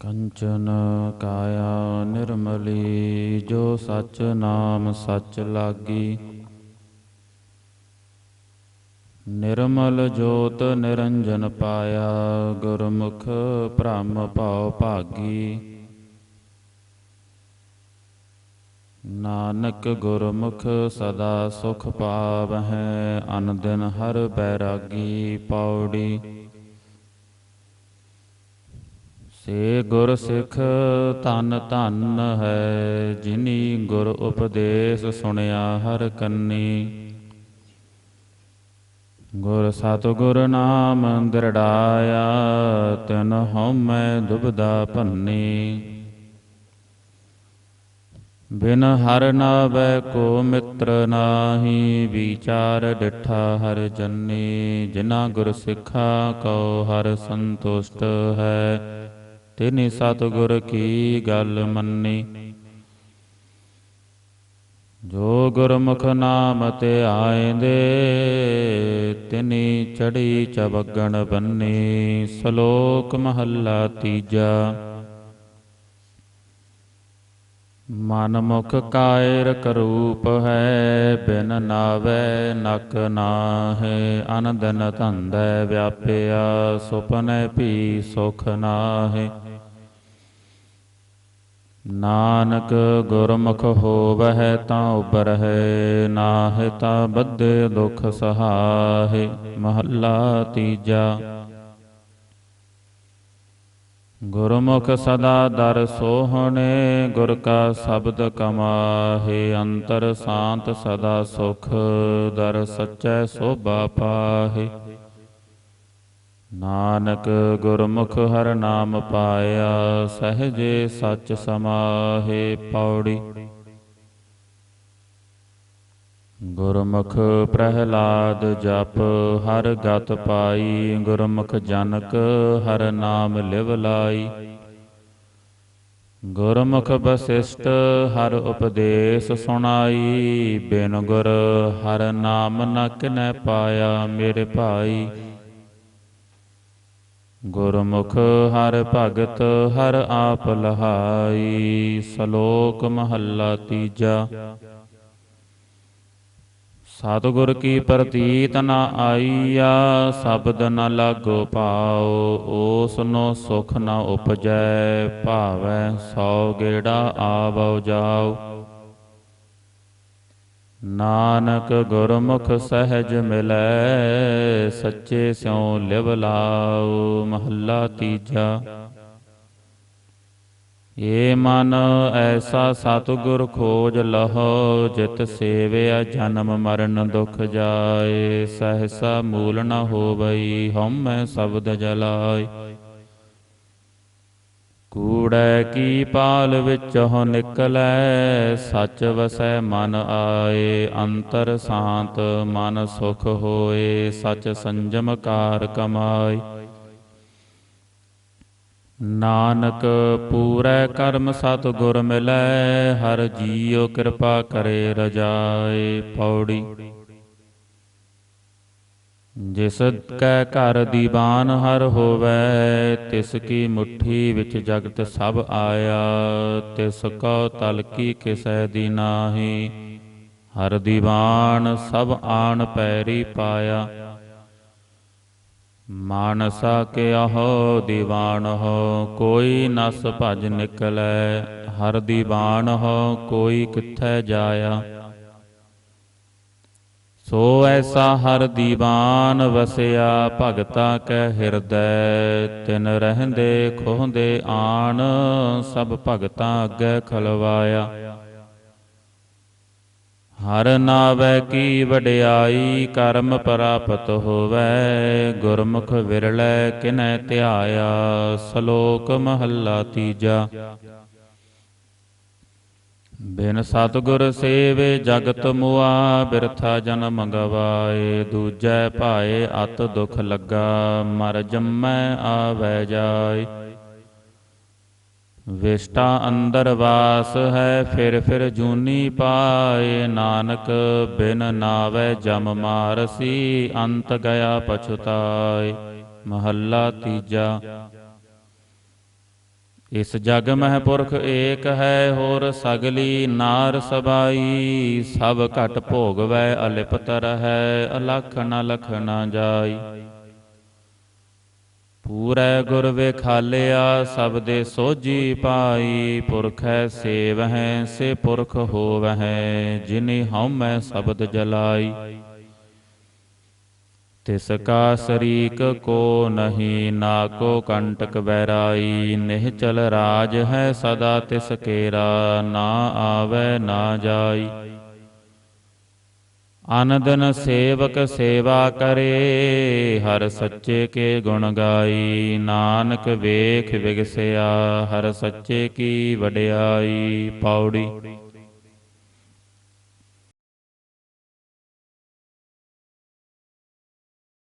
ਕੰਚਨ ਕਾਇਆ ਨਿਰਮਲੀ, ਜੋ ਸਚ ਨਾਮ ਸਚ ਲਾਗੀ। ਨਿਰਮਲ ਜੋਤ ਨਿਰੰਜਨ ਪਾਇਆ, ਗੁਰਮੁਖ ਭ੍ਰਮ ਭਉ ਭਾਗੀ। ਨਾਨਕ ਗੁਰਮੁਖ ਸਦਾ ਸੁਖ ਪਾਵਹਿ, ਅਨ ਦਿਨ ਹਰ ਬੈਰਾਗੀ ਪੌੜੀ। ਸੇ ਗੁਰ ਸਿੱਖ ਧਨ ਧਨ ਹੈ, ਜਿਨੀ ਗੁਰ ਉਪਦੇਸ਼ ਸੁਣਿਆ ਹਰ ਕੰਨੀ। ਗੁਰ ਸਤਿਗੁਰ ਨਾਮ ਦ੍ਰਿੜਾਇਆ, ਤਿਨ ਹਉਮੈ ਦੁਬਦਾ ਭੰਨੀ। ਬਿਨ ਹਰ ਨਾਵੈ ਕੋ ਮਿੱਤਰ ਨਾਹੀ, ਵਿਚਾਰ ਡਿਠਾ ਹਰ ਜੰਨੀ। ਜਿਨਾ ਗੁਰ ਸਿੱਖਾ ਕਉ ਹਰ ਸੰਤੁਸ਼ਟ ਹੈ। ਤਿਨੀ ਸਤਿਗੁਰ ਕੀ ਗੱਲ ਮੰਨੀ? ਜੋ ਗੁਰਮੁਖ ਨਾਮ ਤੇ ਆਇਂਦੇ ਤਿਨੀ ਚੜੀ ਚਵਗਣ ਬੰਨੀ, ਸ਼ਲੋਕ ਮਹੱਲਾ ਤੀਜਾ। ਮਨ ਮੁਖ ਕਾਇਰ ਕਰੂਪ ਹੈ, ਬਿਨ ਨਾਵੇ ਨਕ ਨਾਹੇ, ਅਨੰਦਨ ਧੰਦੈ ਵਿਆਪਿਆ, ਸੁਪਨੇ ਭੀ ਸੁਖ ਨਾਹੇ। ਨਾਨਕ ਗੁਰਮੁਖ ਹੋਵਹਿ ਤਾਂ ਉਬਰਹਿ ਨਾਹਿ ਤਾਂ ਬੱਧੇ ਦੁਖ ਸਹਾਹਿ, ਮਹੱਲਾ ਤੀਜਾ। ਗੁਰਮੁਖ ਸਦਾ ਦਰ ਸੋਹਣੇ, ਗੁਰ ਕਾ ਸ਼ਬਦ ਕਮਾਹੇ, ਅੰਤਰ ਸ਼ਾਂਤ ਸਦਾ ਸੁਖ, ਦਰ ਸਚੈ ਸੋਭਾ ਪਾਹੇ। ਨਾਨਕ ਗੁਰਮੁਖ ਹਰ ਨਾਮ ਪਾਇਆ, ਸਹਜੇ ਸੱਚ ਸਮਾਹੇ, ਪੌੜੀ ਗੁਰਮੁਖ ਪ੍ਰਹਿਲਾਦ ਜਪ, ਹਰ ਗਤ ਪਾਈ। ਗੁਰਮੁਖ ਜਨਕ, ਹਰ ਨਾਮ ਲਿਵ ਲਾਈ। ਗੁਰਮੁਖ ਬਸਿਸ਼ਟ ਹਰ ਉਪਦੇਸ਼ ਸੁਣਾਈ। ਬਿਨ ਗੁਰ, ਹਰ ਨਾਮ ਨ ਕਿਨੈ ਪਾਇਆ ਮੇਰੇ ਭਾਈ। ਗੁਰਮੁਖ, ਹਰ ਭਗਤ, ਹਰ ਆਪ ਲਹਾਈ। ਸ਼ਲੋਕ ਮਹੱਲਾ ਤੀਜਾ। ਸਤਿਗੁਰ ਕੀ ਪ੍ਰਤੀਤ ਨ ਆਈਆ, ਸ਼ਬਦ ਨ ਲਾਗੋ ਭਾਉ ਓਸਨੋ ਸੁਖ ਨ ਉਪਜੈ, ਭਾਵੈ ਸੌ ਗੇੜਾ ਆਵਉ ਜਾਉ ਨਾਨਕ ਗੁਰਮੁਖ ਸਹਿਜ ਮਿਲੈ, ਸੱਚੇ ਸਿਉ ਲਿਵ ਲਾਉ ਮਹੱਲਾ ਤੀਜਾ। ਏ ਮਨ ਐਸਾ ਸਤਿਗੁਰ ਖੋਜ ਲਹੋ, ਜਿਤ ਸੇਵਿਆ ਜਨਮ ਮਰਨ ਦੁਖ ਜਾਏ। ਸਹਸਾ ਮੂਲ ਨ ਹੋਵਈ, ਹਉਮੈ ਸ਼ਬਦ ਜਲਾਏ। ਕੂੜੈ ਕੀ ਪਾਲ ਵਿੱਚ ਵਿੱਚੋਂ ਨਿਕਲੈ, ਸੱਚ ਵਸੈ ਮਨ ਆਏ। ਅੰਤਰ ਸ਼ਾਂਤ ਮਨ ਸੁਖ ਹੋਏ, ਸਚ ਸੰਜਮ ਕਾਰ ਕਮਾਏ। ਨਾਨਕ ਪੂਰੈ ਕਰਮ ਸਤ ਗੁਰ ਮਿਲੈ, ਹਰ ਜੀਉ ਕਿਰਪਾ ਕਰੇ ਰਜਾਏ ਪੌੜੀ। ਜਿਸ ਕੈ ਘਰ ਦੀਵਾਨ ਹਰ ਹੋਵੈ, ਤਿਸ ਕੀ ਮੁਠੀ ਵਿੱਚ ਜਗਤ ਸਭ ਆਇਆ, ਤਿਸ ਕੋ ਤਲ ਕੀ ਕਿਸੈ ਦੀ ਨਾਹੀ। ਹਰ ਦੀਵਾਨ ਸਭ ਆਣ ਪੈਰੀ ਪਾਇਆ ਮਾਨਸਾ ਕੇ ਆਹੋ ਦੀਵਾਨ ਹੋ ਕੋਈ ਨਸ ਭਜ ਨਿਕਲੈ, ਹਰ ਦੀਵਾਨ ਹੋ ਕੋਈ ਕਿੱਥੈ ਜਾਇਆ। ਸੋ ਐਸਾ ਹਰ ਦੀਵਾਨ ਵਸਿਆ, ਭਗਤਾ ਕੈ ਹਿਰਦੈ, ਤਿਨ ਰਹਿੰਦੇ ਖੋਹਦੇ ਆਣ, ਸਭ ਭਗਤਾਂ ਅੱਗੇ ਖਲਵਾਇਆ। ਹਰ ਨਾਵੈ ਕੀ ਵਡਿਆਈ, ਕਰਮ ਪ੍ਰਾਪਤ ਹੋਵੈ। ਗੁਰਮੁਖ ਵਿਰਲੇ ਕਿਨੈ ਧਿਆਇਆ, ਸ਼ਲੋਕ ਮਹੱਲਾ ਤੀਜਾ। ਬਿਨ ਸਤਗੁਰ ਸੇਵੇ ਜਗਤ ਮੁਆ, ਬਿਰਥਾ ਜਨਮ ਗਵਾਏ ਦੂਜੈ ਭਾਏ ਅਤ ਦੁਖ ਲੱਗਾ, ਮਰ ਜੰਮੈ ਆਵੈ ਜਾਏ। ਵਿਸ਼ਟਾ ਅੰਦਰ ਵਾਸ ਹੈ, ਫਿਰ ਫਿਰ ਜੂਨੀ ਪਾਏ। ਨਾਨਕ ਬਿਨ ਨਾਵੇ ਜਮ ਮਾਰਸੀ, ਅੰਤ ਗਿਆ ਪਛੁਤਾਏ। ਮਹੱਲਾ ਤੀਜਾ। ਇਸ ਜਗ ਮਹਿ ਪੁਰਖ ਏਕ ਹੈ, ਹੋਰ ਸਗਲੀ ਨਾਰ ਸਬਾਈ। ਸਭ ਘਟ ਭੋਗਵੈ, ਅਲਿਪਤ ਰਹੈ, ਅਲਖ ਨ ਲਖ ਨ ਜਾਈ। ਪੂਰੈ ਗੁਰ ਵੇਖਾਲਿਆ, ਸਭ ਦੇ ਸੋਜੀ ਪਾਈ ਪੁਰਖੈ ਸੇਵਹਿ, ਸੇ ਪੁਰਖ ਹੋਵਹਿ, ਜਿਨੇ ਹਉਮੈ ਸ਼ਬਦ ਜਲਾਈ। ਤਿਸ ਕਾ ਸਰੀਕ ਕੋ ਨਹੀਂ, ਨਾ ਕੋ ਕੰਟਕ ਬੈਰਾਈ ਨਿਹਚਲ ਰਾਜ ਹੈ ਸਦਾ ਤਿਸ ਕੇਰਾ, ਨਾ ਆਵੈ ਨਾ ਜਾਈ। ਅਨੰਦਨ ਸੇਵਕ ਸੇਵਾ ਕਰੇ, ਹਰ ਸੱਚੇ ਕੇ ਗੁਣ ਗਾਈ। ਨਾਨਕ ਵੇਖ ਵਿਗਸਿਆ, ਹਰ ਸੱਚੇ ਕੀ ਵਡਿਆਈ। ਪੌੜੀ